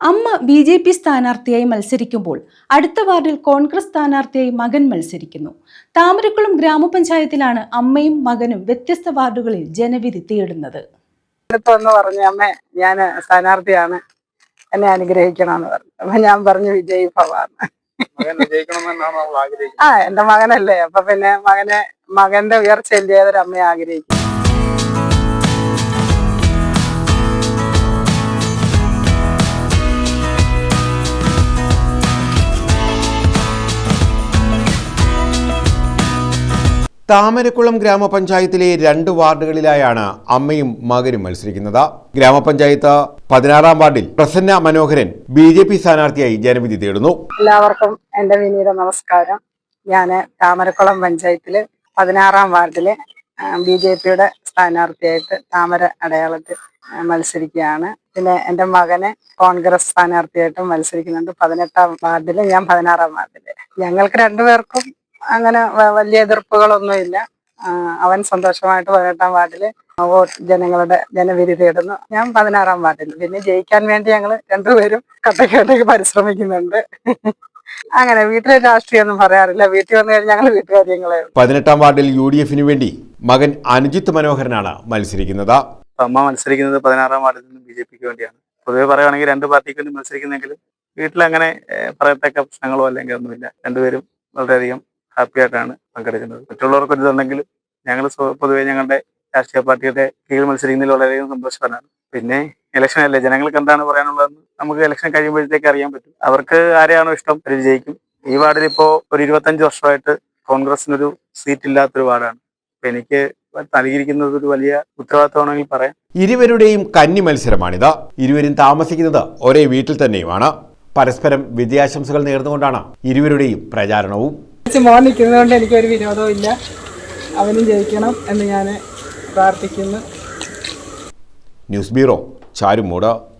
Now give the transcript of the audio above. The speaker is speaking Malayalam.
അമ്മ ബി ജെ പി സ്ഥാനാർത്ഥിയായി മത്സരിക്കുമ്പോൾ അടുത്ത വാർഡിൽ കോൺഗ്രസ് സ്ഥാനാർത്ഥിയായി മകൻ മത്സരിക്കുന്നു. താമരക്കുളം ഗ്രാമപഞ്ചായത്തിലാണ് അമ്മയും മകനും വ്യത്യസ്ത വാർഡുകളിൽ ജനവിധി തേടുന്നത്. വന്ന് പറഞ്ഞു അമ്മ ഞാൻ സ്ഥാനാർത്ഥിയാണ്. എന്നെ അനുഗ്രഹിക്കണമെന്ന് പറഞ്ഞു. അപ്പൊ ഞാൻ പറഞ്ഞു വിജയ് ഭവാന്ന് ആ എന്റെ മകനല്ലേ. അപ്പൊ പിന്നെ മകനെ മകന്റെ ഉയർച്ച എന്ത് ചെയ്തൊരു അമ്മയെ ആഗ്രഹിക്കും. താമരക്കുളം ഗ്രാമപഞ്ചായത്തിലെ രണ്ട് വാർഡുകളിലായാണ് അമ്മയും മകനും മത്സരിക്കുന്നത്. ഗ്രാമപഞ്ചായത്ത് പതിനാറാം വാർഡിൽ Prasanna Manoharan B J P സ്ഥാനാർത്ഥിയായി ജനവിധി തേടുന്നു. എല്ലാവർക്കും എന്റെ വിനീത നമസ്കാരം. ഞാൻ താമരക്കുളം പഞ്ചായത്തിൽ പതിനാറാം വാർഡിലെ ബി ജെ പിയുടെ സ്ഥാനാർത്ഥിയായിട്ട് താമര അടയാളത്തിൽ മത്സരിക്കുകയാണ്. പിന്നെ എന്റെ മകനെ കോൺഗ്രസ് സ്ഥാനാർത്ഥിയായിട്ടും മത്സരിക്കുന്നുണ്ട്. പതിനെട്ടാം വാർഡിൽ ഞാൻ പതിനാറാം വാർഡിൽ ഞങ്ങൾക്ക് രണ്ടുപേർക്കും അങ്ങനെ വലിയ എതിർപ്പുകളൊന്നുമില്ല. അവൻ സന്തോഷമായിട്ട് പതിനെട്ടാം വാർഡിൽ വോട്ട് ജനങ്ങളുടെ ജനവിധി തേടുന്നു. ഞാൻ പതിനാറാം വാർഡിൽ പിന്നെ ജയിക്കാൻ വേണ്ടി ഞങ്ങൾ രണ്ടുപേരും കട്ടക്കേട്ടേക്ക് പരിശ്രമിക്കുന്നുണ്ട്. അങ്ങനെ വീട്ടിലെ രാഷ്ട്രീയമൊന്നും പറയാറില്ല. വീട്ടിൽ വന്നു കഴിഞ്ഞാൽ ഞങ്ങൾ വീട്ടുകാര്യങ്ങളെ പതിനെട്ടാം വാർഡിൽ യു ഡി എഫിന് വേണ്ടി മകൻ അനുജിത്ത് മനോഹരനാണ് മത്സരിക്കുന്നത്. അമ്മ മത്സരിക്കുന്നത് പതിനാറാം വാർഡിൽ നിന്ന് ബി ജെ പിക്ക് വേണ്ടിയാണ്. പൊതുവെ പറയുകയാണെങ്കിൽ രണ്ട് പാർട്ടിക്ക് വേണ്ടി മത്സരിക്കുന്നെങ്കിലും വീട്ടിൽ അങ്ങനെ പറയത്തക്ക പ്രശ്നങ്ങളോ അല്ലെങ്കിൽ ഒന്നുമില്ല. രണ്ടുപേരും വളരെയധികം ഹാപ്പി ആയിട്ടാണ് പങ്കെടുക്കുന്നത്. മറ്റുള്ളവർക്ക് ഒരു ഇതുണ്ടെങ്കിലും ഞങ്ങൾ പൊതുവെ ഞങ്ങളുടെ രാഷ്ട്രീയ പാർട്ടിയുടെ കീഴിൽ മത്സരിക്കുന്നതിൽ വളരെയധികം സന്തോഷവാനാണ്. പിന്നെ ഇലക്ഷൻ അല്ലേ? ജനങ്ങൾക്ക് എന്താണ് പറയാനുള്ളതെന്ന് നമുക്ക് ഇലക്ഷൻ കഴിയുമ്പോഴത്തേക്ക് അറിയാൻ പറ്റും. അവർക്ക് ആരെയാണോ ഇഷ്ടം അവർ വിജയിക്കും ഈ വാർഡിൽ ഇപ്പോൾ ഒരു ഇരുപത്തഞ്ച് വർഷമായിട്ട് കോൺഗ്രസിനൊരു സീറ്റ് ഇല്ലാത്തൊരു വാർഡാണ്. അപ്പൊ എനിക്ക് നൽകിയിരിക്കുന്നത് ഒരു വലിയ ഉത്തരവാദിത്തമാണെങ്കിൽ പറയാം. ഇരുവരുടെയും കന്നി മത്സരമാണിത്. ഇരുവരും താമസിക്കുന്നത് ഒരേ വീട്ടിൽ തന്നെയുമാണ്. പരസ്പരം വിജയാശംസകൾ നേർന്നുകൊണ്ടാണ് ഇരുവരുടെയും പ്രചാരണവും. മോൻ നിൽക്കുന്നതുകൊണ്ട് എനിക്കൊരു വിരോധവും ഇല്ല. അവനും ജയിക്കണം എന്ന് ഞാൻ പ്രാർത്ഥിക്കുന്നു. News bureau Charummoodu.